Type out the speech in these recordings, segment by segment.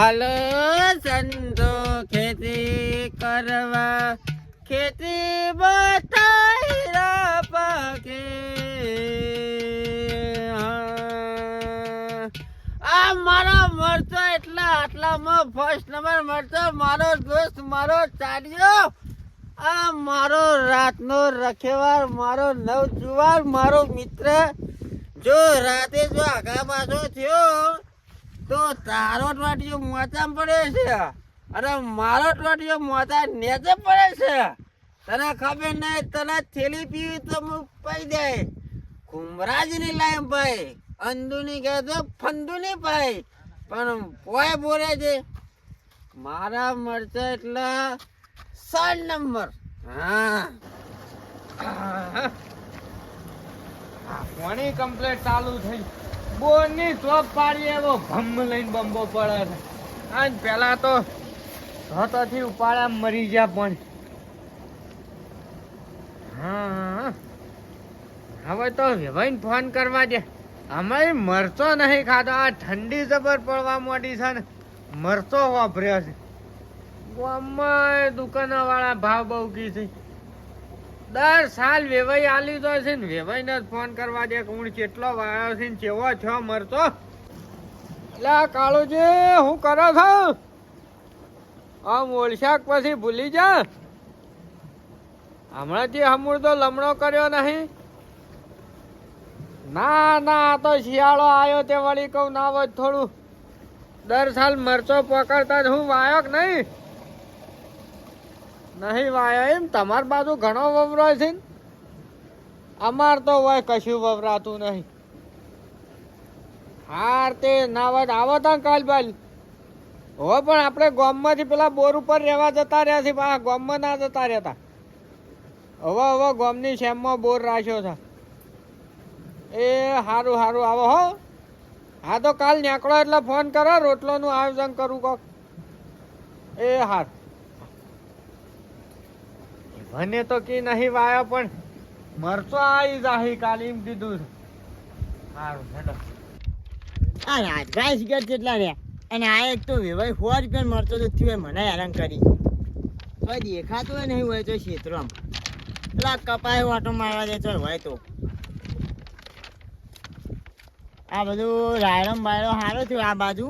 હાલો સંતો ખેતી કરવા, ખેતી બતા પાકે આ મારો મરચો એટલા આટલામાં ફર્સ્ટ નંબર મરચો, મારો દોસ્ત, મારો ચાલ્યો આ મારો રાતનો રખેવાર, મારો નવજુવાન મારો મિત્ર. જો રાતે જો આગા પાછો થયો તો તારો ટવાટીઓ મોચામાં પડે છે. અને મારો ટવાટીઓ મોચા નેચે પડે છે. તને ખબર નહીં, તને થેલી પીવી તો હું પાઈ જાય. કુમરાજની લાઈન ભાઈ, અંદુની કહે તો ફંદુની ભાઈ. પણ પોય બોલે છે, મારા મરચા એટલે સાત નંબર. હા. કોની કમ્પ્લેટ ચાલુ થઈ? બોની ચોપ પાડી એવો ભમ લઈને બંબો પડે છે. આજ પેલા તો હતોથી ઉપાડા મરી ગયા પણ. હા હવે તો ભાઈ ફોન કરવા દે. અમે મરચો નહીં ખાતો આ ઠંડી જબર પડવા માંડી છે ને. મરચો વાપર્યો છે. ગામમાં દુકાનવાળા ભાવ બહુ કી છે. દર સાલ વેવાઈ આલી તો છે ને, વેવાઈ ને ફોન કરવા દે કે હું કેટલો વાયો છે ને કેવો છો મરતો? એટલે કાળુજી, હું કરો છો? આમ ઓળશાક પછી ભૂલી જા. હમણાંથી હમૂળ તો લમણો કર્યો નહીં. ના ના, આ તો શિયાળો આવ્યો તે વળી કહું, ના હોય થોડું. દર સાલ મરચો પકડતા જ હું વાયો કે નહીં? નહીં વાયો એમ, તમાર બાજુ ઘણો વવરાય છે ને? અમાર તો હોય કશું વવરાતું નહીં. હાર તે ના વાત આવો તા કાલ બાલ હો, પણ આપણે ગોમમાંથી પેલા બોર ઉપર રહેવા જતા રહ્યા છે પા ગોમમાં ના જતા રહેતા. હવે હવે, ગોમની શેમમાં બોર રાખ્યો છે. એ સારું સારું આવો, હો. હા, તો કાલ નીકળો એટલે ફોન કરો, રોટલોનું આયોજન કરું કોક. એ હાર. મને તો કી નહીં વાયો, પણ મરચો આવી જાહી કાલીમ કીધું સારું હેડો. આ રાજભાઈ સિગરેટ કેટલા રહ્યા? અને આ એક તો વેવાય સો રૂપિયા મરચો તો થયું મને હેરાન કરી. કોઈ દેખાતું હોય નહીં હોય તો ક્ષેત્રમાં. પેલા કપાય વાટો મારવા દે, ચાલ હોય તો. આ બધું રાયડમ બાયરો સારો થયો આ બાજુ.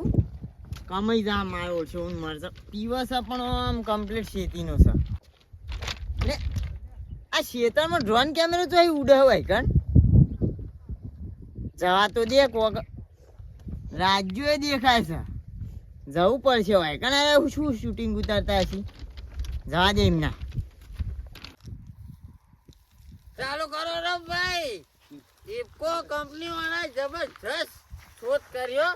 કમાઈ જા મારો છે હું મળશે પીવસ પણ આમ કમ્પ્લીટ શેતીનો છે. આ ખેતરમાં ડ્રોન કેમેરો તો ઉડે હોય કણ? જવા તો દે કોક. રાજ્યો દેખાય છે. જવું પડશે હોય કણ હવે શું શૂટિંગ ઉતારતા હશે? જવા દે એમના. ચાલુ કરો રે ભાઈ ઇફકો કંપની વાળા જબરજસ્ત શોધ કર્યો.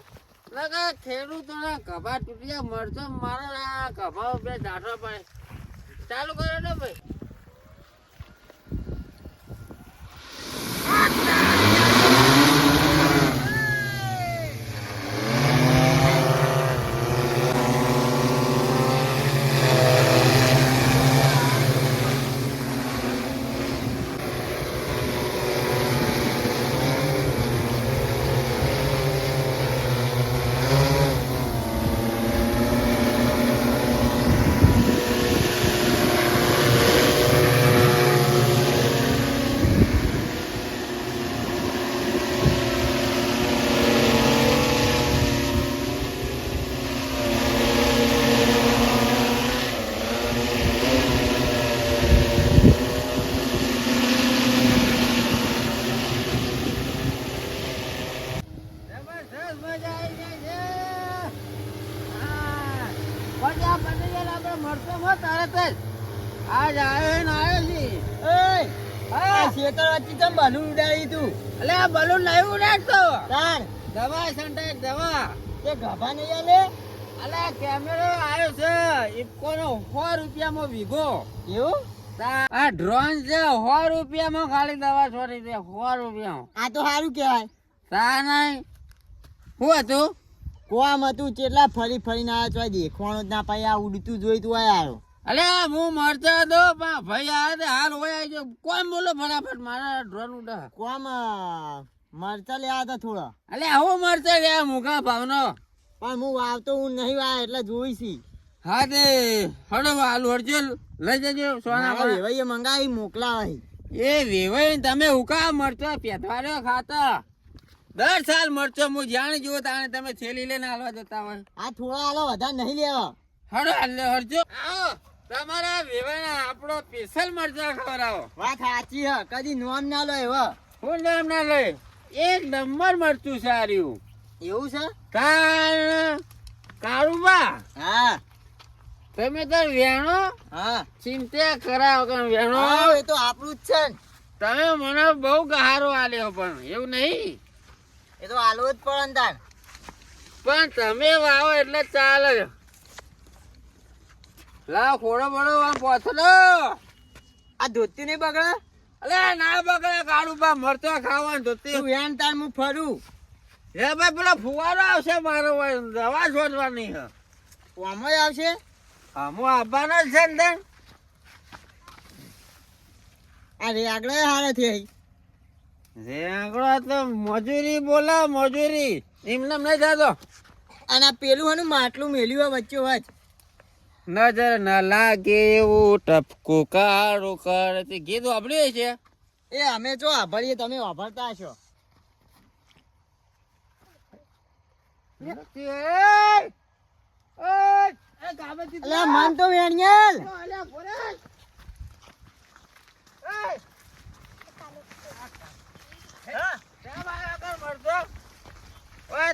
લગા ખેડૂતોના કભા તૂટ્યા મળતો મારા કભા ઉપર દાઢો પડે. ચાલુ કરો ને ભાઈ જબરજસ્ત મજા આવી જાય છે આપણે મળતો તરત જ આજ આવ્યો ને આવ્યો છે આ ખેતર વચ્ચે બલૂન ઉડાડી તું. એટલે આ બલૂન નહીં ઉડાડતો. તાર. દવા સંટાય દવા. તે ગભા નહીં આલે? અલે કેમેરો આવ્યો છે. ઇફકો નો સો રૂપિયામાં વીઘો. એવું? આ ડ્રોન છે સો રૂપિયામાં ખાલી દવા છોડી દે સો રૂપિયામાં. આ તો સારું કહેવાય. તા નહીં. શું હતું? કોમ હતું કેટલા ફરી ફરીને આવ્યા છો દેખવાનું જ ના પાઈ આ ઉડતું જોઈ તું આયા આવ્યો. અરે હું મરતો હતો પણ ભાઈ આ હાલ હોય આવી ગયો કોમ બોલો ફટાફટ? મારા ડ્રોન ઉડા. કોમ મરચા લેવા હતા થોડા. અલે હું મરતો ગયા મુખા ભાવનો. પણ હું વાવતો હું નહીં વાય એટલે જોઈશી હા તે હડો આલુ હરજો લઈ જજો સોના વેવાઈએ મંગાવી મોકલાવાઈ. એ વેવાઈ તમે ઉકા મરચા પેથવાડ્યો ખાતા. દર સાલ મરચો હું જાણ જુઓ તાણે તમે થેલી લઈને હાલવા જતા હોય. આ થોડા હાલો વધારે નહીં લેવા. હડો હાલે હરજો. તમારા વેવાના આપણો સ્પેશિયલ મરચા ખવડાવો. વાત સાચી હ કદી નોમ ના લો એવો. હું નામ ના લઈ એક નંબર મરચું સારું એવું છે? કાળ કાળુબા. હા. તમે તો વેણો? હા. ચિંતા કરાવો કે વેણો? હા, એ તો આપણું જ છે ને. તમે મને બહુ ગહારો આલ્યો પણ એવું નહીં? એ તો હાલવો જ પડે તાર. પણ તમે વાવો એટલે ચાલે. લા ખોડો બડો આમ પોથલો. આ ધોતી નહીં બગડે? અલે ના બગડે કાળું પા મરતો ખાવાનું ધોતી. હું એમ તાર હું ફરું. હે ભાઈ પેલો ફુવારો આવશે મારો દવા શોધવાની હે ઓમય આવશે? આમો આવવાનો જ છે ને તને. આ રે આગળ હારે થઈ. રેંગડો તો મજૂરી બોલા મજૂરી. એમને નહીં થતો અને આ પેલું હનું માટલું મેલ્યું હોય વચ્ચે વચ નજર ન લાગે એવું ટપકું કાળું કરે. તે ગીત વાપર્યું છે. એ અમે જો આભરીએ તમે વાપરતા છો મન તો વેણિયલ.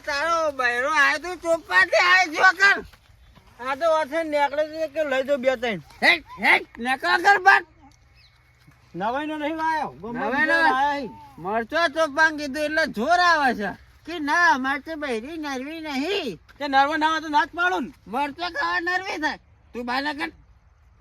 તારો બૈરો આયો ચોપાટી આય નહીં નવાઈનો? મરચો ચોપાન કીધું એટલે જોર આવે છે કે ના મરચો બૈરી નરવી નહીં તે નરવા ના તો નાચ પાડું મરચો ખાવા નરવી થાય તું બાલા કર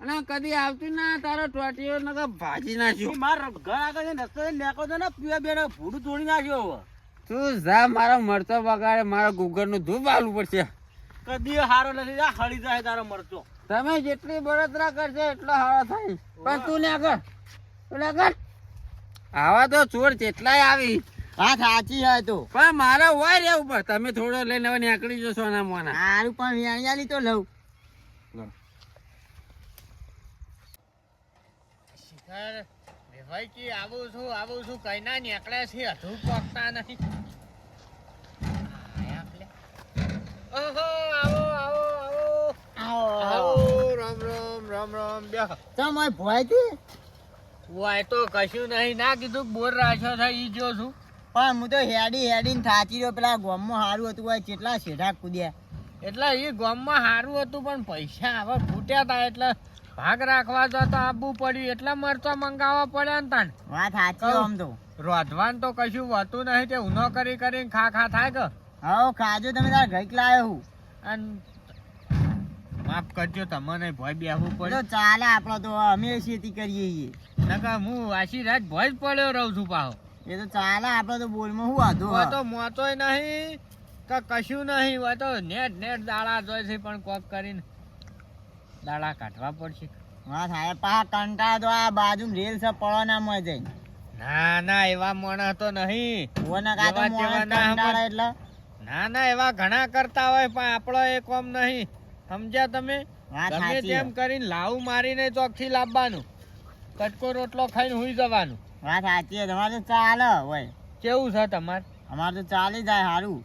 અને કદી આવતી ના તારો ટોટીઓ નકર ભાજી નાખ્યો. માર ઘર આગળ ને રસ્તે નીકળો છો ને પીવા બેડે ભૂડું તોડી નાખ્યો તું જા મારો મરચો બગાડે મારા ગુગરનું ધૂપ આલવું પડશે. કદી હારો નથી જા હળી જાય તારો મરચો. તમે જેટલી બળતરા કરશો એટલો હારો થાય. પણ તું ને આગળ તું આગળ. આવા તો ચોર જેટલાય આવી. હા સાચી હોય તો. પણ મારે હોય રે ઉપર. તમે થોડો લઈને હવે નીકળી જશો ના મોના. હારું પણ વેણિયાલી તો લઉં. શિખર વેવાઈજી આવું છું આવું છું કઈ ના નીકળે છે હજુ પહોંચતા નથી ઓહો આવો આવો આવો. આવો. રામ રામ રામ રામ બેહો ચમ ઓય ભોય તો કશું નહીં. ના કીધું બોર રાખ્યો છે ઈ જો છું. પણ હું તો હેડી હેડી ને થાચી રહ્યો પેલા ગોમમાં સારું હતું હોય કેટલા શેઢા કૂદ્યા. એટલે એ ગામમાં સારું હતું પણ પૈસા હવે ફૂટ્યા હતા એટલે ભાગ રાખવા તો આવવું પડ્યું એટલા મરચો મંગાવવા પડ્યા ને તાન વાત સાચી આમ તો. રોધવાન તો કશું હોતું નહીં તે ઉનો કરી કરીને ખા ખા થાય કે? હવ ખાજો તમે તાર ગઈક લાયો હું. અને માફ કરજો તમને ભય બેહવું પડે. ચાલે આપણો તો અમે ખેતી કરીએ છીએ. નકા હું આશી રાત ભય જ પડ્યો રહું છું પાહો. એ તો ચાલે આપણો તો બોલમાં હું વાંધો? તો મોતોય નહીં કે કશું નહીં હોય તો નેટ નેટ દાડા જોઈ છે પણ કોક કરીને. દાડા કાઢવા પડશે. હા સાહેબ પા કંટાળો તો આ બાજુ રેલ છે પડો ના મળે જઈ ના ના એવા મોણા તો નહીં. ઓના કા તો સમજ. એટલે? ના ના એવા ઘણા કરતા હોય પણ આપણો એ કોમ નહીં. સમજ્યા તમે? ગમે તેમ કરીને લાવ મારીને ચોકથી લાવવાનું. કટકો રોટલો ખાઈને હુઈ જવાનું. વાત સાચી. તમારે તો ચાલે હોય. કેવું છે તમારે? અમારે તો ચાલી જાય સારું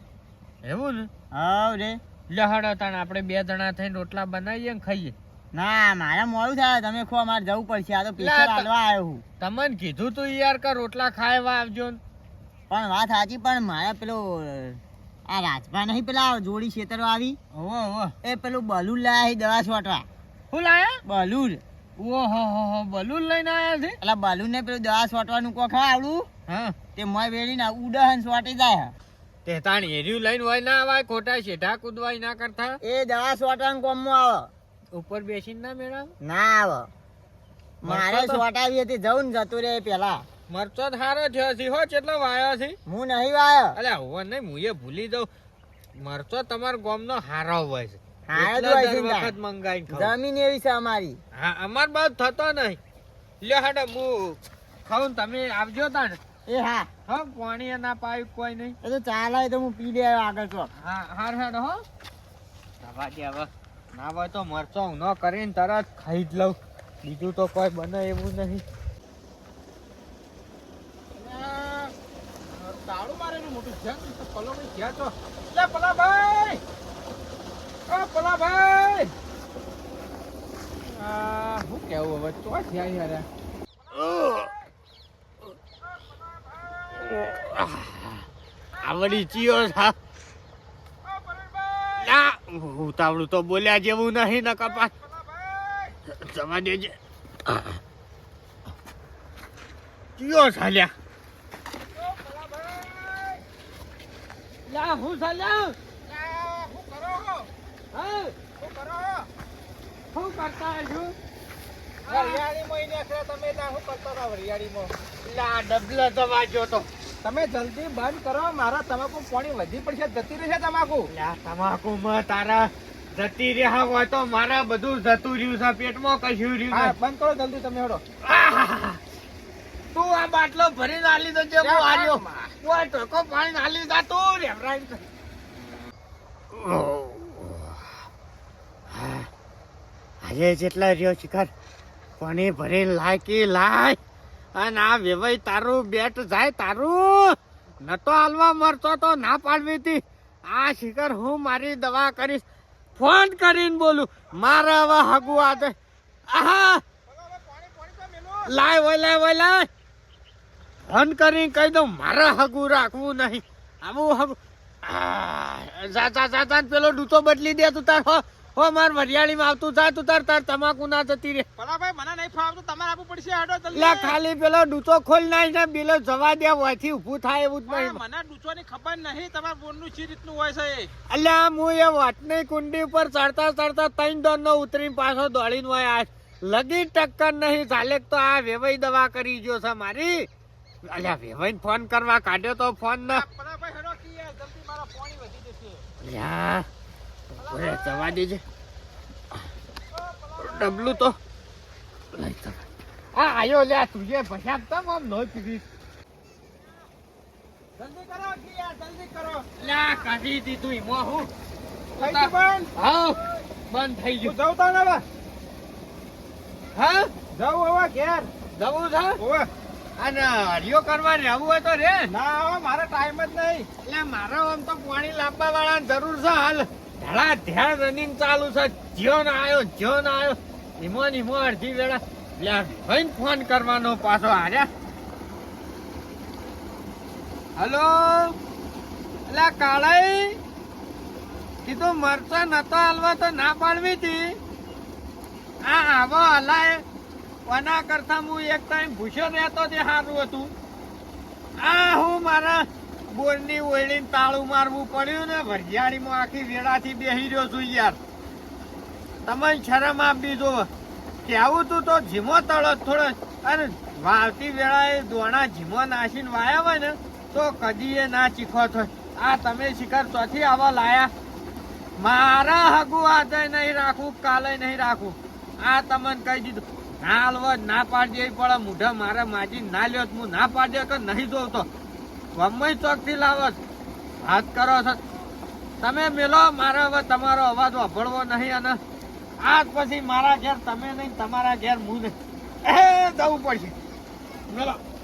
એવું ને? હવ રે. લહડો તાણ આપણે બે જણા થઈને રોટલા બનાવીએ ને ખાઈએ. ના મારે મોડું થાય. તમે ખો અમારે જવું પડશે. આ તો પીછળ હાલવા આવ્યો હું. તમને કીધું તું યાર કે રોટલા ખાવા આવજો પણ વાત સાચી પણ મારે પેલો આ રાજભા નહીં પેલા જોડી ખેતરો આવી. ઓહો ઓહો. એ પેલું બલૂન લાયા દવા છોટવા. શું લાયા બલૂન. ઓહો હો હો બલૂન લઈને આવ્યા છે? એટલે બલૂન ને પેલું દવા છોટવાનું હા આવડું? હા. તે મોય વેળીને ઉડહન છોટી જાય. તે તાણ એર્યું લઈને હોય ના આવાય ખોટા શેઢા કૂદવાય ના કરતા. એ દવા છોટવાનું કોમમાં આવે. ઉપર બેસીને ના મેળાવ? ના આવે. મારે તો- હતી જવું જતું રે પેલા મરચો હારો થયો છે હો કેટલો વાયો છે? હું નહીં વાયો. અલે હવે નહીં હું એ ભૂલી જાઉં. મરચો તમારા ગામનો હારો હોય છે. હારો જ હોય છે વખત મંગાઈને ખાઉં. જમીન એવી છે અમારી. હા અમાર બાદ થતો નહીં. લ્યો હાડે હું ખાઉં તમે આવજો તાણ. એ હા. હા પાણી ના પાયું કોઈ નહીં. એ તો ચાલે તો હું પી લે આગળ તો હા હાર હાડ હો. દવા દે હવે. ના હોય તો મરચો ન કરીને તરત ખાઈ જ લઉં. બીજું તો કોઈ બને એવું નહીં. તાળું મારેલું મોટું છે ને, તો ક્યાં છો. ઓ શું કેવું હવે? તો થયા યાર. આવડી ચિયો ના ઉતાવળું તો બોલ્યા જેવું નહીં ને કપાસ જવા દેજે. કયો ચાલ્યા લા હું ચાલ્યા શું કરો હા કરો કરતા છું તમે ત્યાં શું કરતા હતા વરિયાળીમાં લા ડબલ દવાજો તો. તમે જલ્દી બંધ કરો મારા તમાકુ પાણી વધી પડશે જતી રહેશે તમાકુ. તમાકુ માં તારા જતી રહ્યા હોય તો મારા બધું જતું રહ્યું છે પેટમાં કશું રહ્યું બંધ કરો જલ્દી તમે હડો. તું આ બાટલો ભરીને ના તો છે હું હાર્યો આ ટોકો પાણી ના લીધા તું રેવરાઈ આજે જેટલા રહ્યો શિખર પાણી ભરીને લાય કે લાય. અને આ વેવાઈ તારું બેટ જાય તારું. નતો હાલવા મરતો તો ના પાડવી હતી. આ શિખર હું મારી દવા કરીશ. ફોન કરીને બોલું. મારે હવે હગું આજે. આહા. લાય ઓય લાય ઓય લાય. ફોન કરીને કહી દઉં, મારે હગું રાખવું નહીં. આવું હગું. જા જા જા પેલો ડૂચો બદલી દે તું તાર હો માર વરિયાળીમાં આવતું થાય તું તાર તાર તમાકુ ના જતી રે પલાભાઈ મને નહીં ફાવતું તમારે આપવું પડશે હેડો જલ્દી. લે ખાલી પેલો ડૂચો ખોલ નાખ ને બિલો જવા દે વાથી ઊભું થાય એવું જ નહીં. મને ડૂચોની ખબર નહીં તમારા બોનનું શી રીતનું હોય છે એ. આ હું એ વાટની કુંડી ઉપર ચડતા ચડતા ત્રણ દોડ નો ઉતરી પાછો દોડીને હોય આ લગી ટક્કર નહીં ચાલે તો આ વેવાઈ દવા કરી ગયો છે મારી. અલ્યા વેવાઈ ફોન કરવા કાઢ્યો તો ફોન ના. જલ્દી મારા ફોન વધી જશે. અલ્યા ઓરે જવા દેજે. ડબલું તો. લઈ ચાલ. આ આયો લ્યા તુજે ભસાબ તમ આમ નો પીધી. જલ્દી કરો કે જલ્દી કરો. લ્યા કાઢી દીધું ઈમો હું. થઈ ગયું બંધ? હા બંધ થઈ ગયું. જાઉં તો ને હા? જાઉં હવે ઘેર. જવું છે? ઓવે અને હરિયો કરવા રહેવું હોય તો રે. ના મારે ટાઈમ જ નહીં. એટલે મારે આમ તો પાણી લાંબા વાળા જરૂર છે હાલ. ધડા ધ્યાન રનિંગ ચાલુ છે. જ્યો આવ્યો જ્યો આવ્યો ધીમો ધીમો અડધી વેળા. ભાઈ ફોન કરવાનો પાછો આર્યા હલો? એટલે કાળાઈ? કીધું મરચા નતો હાલવા તો ના પાડવી હતી આ આવો હલાય કોના કરતા હું એક ટાઈમ ભૂસ્યો રહેતો તે સારું હતું. આ હું મારા બોરની ઓયડીને તાળું મારવું પડ્યું ને ભરજાડીમાં આખી વેળાથી બેસી રહ્યો છું યાર. તમે શરમ આપી જો. કેવું તું તો જીમો તળો થોડો. અને વાવતી વેળાએ દોણા જીમો નાસીને વાયા હોય ને, તો કદી એ ના ચીખો થાય આ તમે શિખર ચોથી આવા લાયા? મારા હગુ આજે નહીં રાખું, કાલે નહીં રાખું. આ તમને કહી દીધું. ના હાલવો ના પાડી પડે. મૂઢા મારે માજી ના લ્યો તો હું ના પાડ્યો કે નહીં જોતો ગમે ચોકથી લાવો. હાથ કરો છો. તમે મેલો, મારે હવે તમારો અવાજ વાપરવો નહીં અને આજ પછી મારા ઘેર તમે નહીં, તમારા ઘેર હું નહીં. જવું પડશે. મેલો.